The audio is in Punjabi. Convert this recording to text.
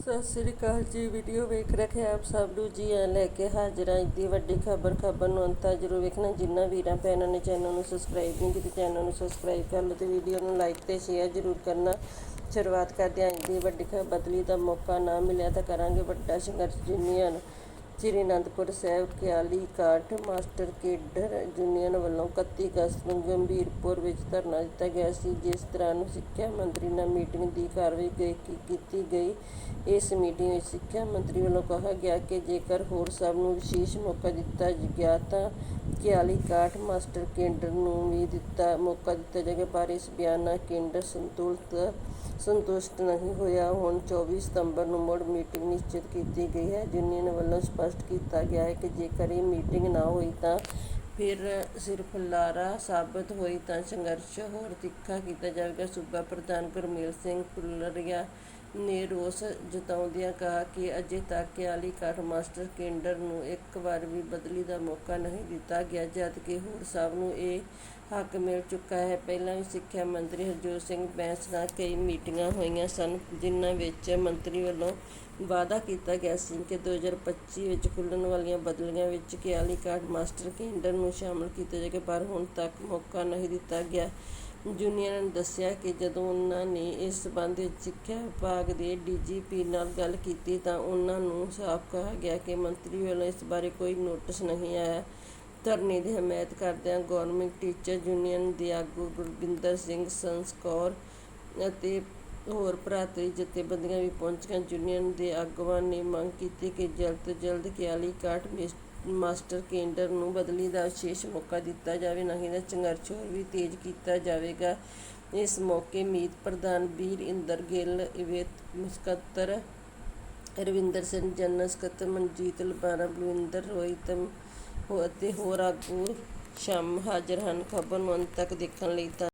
ਸਤਿ ਸ੍ਰੀ ਅਕਾਲ ਜੀ, ਵੀਡੀਓ ਵੇਖ ਰਹੇ ਆਪ ਸਭ ਨੂੰ ਜੀ ਆ ਲੈ ਕੇ ਹਾਜ਼ਰ ਹਾਂ ਅੱਜ ਦੀ ਵੱਡੀ ਖਬਰ ਖਬਰ ਨੂੰ ਅੰਤ ਤੱਕ ਜ਼ਰੂਰ ਵੇਖਣਾ। ਜਿੰਨਾ ਵੀਰਾਂ, ਭੈਣਾਂ ਨੇ ਚੈਨਲ ਨੂੰ ਸਬਸਕ੍ਰਾਈਬ ਨਹੀਂ ਕੀਤਾ, ਚੈਨਲ ਨੂੰ ਸਬਸਕ੍ਰਾਈਬ ਕਰ ਲਓ ਤੇ ਵੀਡੀਓ ਨੂੰ ਲਾਈਕ ਤੇ ਸ਼ੇਅਰ ਜ਼ਰੂਰ ਕਰਨਾ। ਸ਼ੁਰੂਆਤ ਕਰਦੇ ਹਾਂ ਅੱਜ ਦੀ ਵੱਡੀ ਖਬਰ, ਬਦਲੀ ਦਾ ਮੌਕਾ ਨਾ ਮਿਲਿਆ ਤਾਂ ਕਰਾਂਗੇ ਵੱਡਾ ਸੰਘਰਸ਼ ਯੂਨੀਅਨ ਸ੍ਰੀ ਅਨੰਦਪੁਰ ਸਾਹਿਬ ਕਿਆਲੀ ਕਾਠ ਮਾਸਟਰ ਕੇਡਰ ਯੂਨੀਅਨ ਵੱਲੋਂ 31 ਅਗਸਤ ਨੂੰ ਗੰਭੀਰਪੁਰ ਵਿੱਚ ਧਰਨਾ ਦਿੱਤਾ ਗਿਆ ਸੀ, ਜਿਸ ਦੌਰਾਨ ਸਿੱਖਿਆ ਮੰਤਰੀ ਨਾਲ ਮੀਟਿੰਗ ਦੀ ਕਾਰਵਾਈ ਕੀਤੀ ਗਈ। ਇਸ ਮੀਟਿੰਗ ਵਿੱਚ ਸਿੱਖਿਆ ਮੰਤਰੀ ਵੱਲੋਂ ਕਿਹਾ ਗਿਆ ਕਿ ਜੇਕਰ ਹੋਰ ਸਭ ਨੂੰ ਵਿਸ਼ੇਸ਼ ਮੌਕਾ ਦਿੱਤਾ ਗਿਆ ਤਾਂ ਕਿਆਲੀ ਕਾਠ ਮਾਸਟਰ ਕੇਂਦਰ ਨੂੰ ਵੀ ਦਿੱਤਾ, ਮੌਕਾ ਦਿੱਤਾ ਜਾਏਗਾ, ਪਰ ਇਸ ਬਿਆਨ ਨਾਲ ਕੇਂਦਰ ਸੰਤੁਲਤ, ਸੰਤੁਸ਼ਟ ਨਹੀਂ ਹੋਇਆ। ਹੁਣ 24 ਸਤੰਬਰ ਨੂੰ ਮੁੜ ਮੀਟਿੰਗ ਨਿਸ਼ਚਿਤ ਕੀਤੀ ਗਈ ਹੈ। ਯੂਨੀਅਨ ਵੱਲੋਂ ਸਪਸ਼ਟ ਕੀਤਾ ਗਿਆ ਹੈ ਕਿ ਜੇਕਰ ਇਹ ਮੀਟਿੰਗ ਨਾ ਹੋਈ ਤਾਂ ਫਿਰ ਸਿਰਫ ਲਾਰਾ ਸਾਬਤ ਹੋਈ ਤਾਂ ਸੰਘਰਸ਼ ਹੋਰ ਤਿੱਖਾ ਕੀਤਾ ਜਾਵੇਗਾ। ਸੂਬਾ ਪ੍ਰਧਾਨ ਗੁਰਮੇਲ ਸਿੰਘ ਫੁੱਲਰੀਆ ਨੇ ਰੋਸ ਜਤਾਉਂਦਿਆਂ ਕਿਹਾ ਕਿ ਅਜੇ ਤੱਕ ਕਿਆਲੀ ਕਾਠ ਮਾਸਟਰ ਕੇਂਦਰ ਨੂੰ ਇੱਕ ਵਾਰ ਵੀ ਬਦਲੀ ਦਾ ਮੌਕਾ ਨਹੀਂ ਦਿੱਤਾ ਗਿਆ ਜਦਕਿ ਹੋਰ ਸਭ ਨੂੰ ਇਹ ਹੱਕ ਮਿਲ ਚੁੱਕਾ ਹੈ। ਪਹਿਲਾਂ ਵੀ ਸਿੱਖਿਆ ਮੰਤਰੀ ਹਰਜੋਤ ਸਿੰਘ ਬੈਂਸ ਨਾਲ ਕਈ ਮੀਟਿੰਗਾਂ ਹੋਈਆਂ ਸਨ, ਜਿਨ੍ਹਾਂ ਵਿੱਚ ਮੰਤਰੀ ਵੱਲੋਂ ਵਾਅਦਾ ਕੀਤਾ ਗਿਆ ਸੀ ਕਿ 2025 ਵਿੱਚ ਖੁੱਲ੍ਹਣ ਵਾਲੀਆਂ ਬਦਲੀਆਂ ਵਿੱਚ ਕਿਆਲੀ ਕਾਠ ਮਾਸਟਰ ਕੇਂਦਰ ਨੂੰ ਸ਼ਾਮਲ ਕੀਤਾ ਜਾਏਗਾ ਪਰ ਹੁਣ ਤੱਕ ਮੌਕਾ ਨਹੀਂ ਦਿੱਤਾ ਗਿਆ। ਯੂਨੀਅਨ ਨੇ ਦੱਸਿਆ ਕਿ ਜਦੋਂ ਉਹਨਾਂ ਨੇ ਇਸ ਸਬੰਧ ਵਿੱਚ ਸਿੱਖਿਆ ਵਿਭਾਗ ਦੇ ਡੀਜੀਪੀ ਨਾਲ ਗੱਲ ਕੀਤੀ ਤਾਂ ਉਹਨਾਂ ਨੂੰ ਸਾਫ਼ ਕਿਹਾ ਗਿਆ ਕਿ ਮੰਤਰੀ ਵੱਲੋਂ ਇਸ ਬਾਰੇ ਕੋਈ ਨੋਟਿਸ ਨਹੀਂ ਆਇਆ। ਧਰਨੇ ਦੀ ਹਮਾਇਤ ਕਰਦਿਆਂ ਗਵਰਨਮੈਂਟ ਟੀਚਰ ਯੂਨੀਅਨ ਦੇ ਆਗੂ ਗੁਰਵਿੰਦਰ ਸਿੰਘ ਸੰਸਕੌਰ ਅਤੇ ਹੋਰ ਭਰਾਤਰੀ ਜਥੇਬੰਦੀਆਂ ਵੀ ਪਹੁੰਚੀਆਂ। ਯੂਨੀਅਨ ਦੇ ਆਗੂਆਂ ਨੇ ਮੰਗ ਕੀਤੀ ਕਿ ਜਲਦ ਤੋਂ ਜਲਦ ਕਿਆਲੀ ਕਾਠ ਮਿਸ- ਮਾਸਟਰ ਕੇਂਦਰ ਨੂੰ ਬਦਲੀ ਦਾ ਵਿਸ਼ੇਸ਼ ਮੌਕਾ ਦਿੱਤਾ ਜਾਵੇ ਨਹੀਂ ਤਾਂ ਸੰਘਰਸ਼ ਹੋਰ ਵੀ ਤੇਜ਼ ਕੀਤਾ ਜਾਵੇਗਾ। ਇਸ ਮੌਕੇ ਮੀਤ ਪ੍ਰਧਾਨ ਵੀਰ ਇੰਦਰ ਗਿੱਲ ਇਵੇਤ ਸਕੱਤਰ ਰਵਿੰਦਰ ਸਿੰਘ, ਜਨਰਲ ਸਕੱਤਰ ਮਨਜੀਤ ਲਬਾਣਾ ਬਲਵਿੰਦਰ ਰੋਹਿਤ ਅਤੇ ਹੋਰ ਆਗੂ ਸ਼ਾਮ ਹਾਜ਼ਰ ਹਨ। ਖਬਰ ਨੂੰ ਅੰਤ ਤੱਕ ਦੇਖਣ ਲਈ ਤਾਂ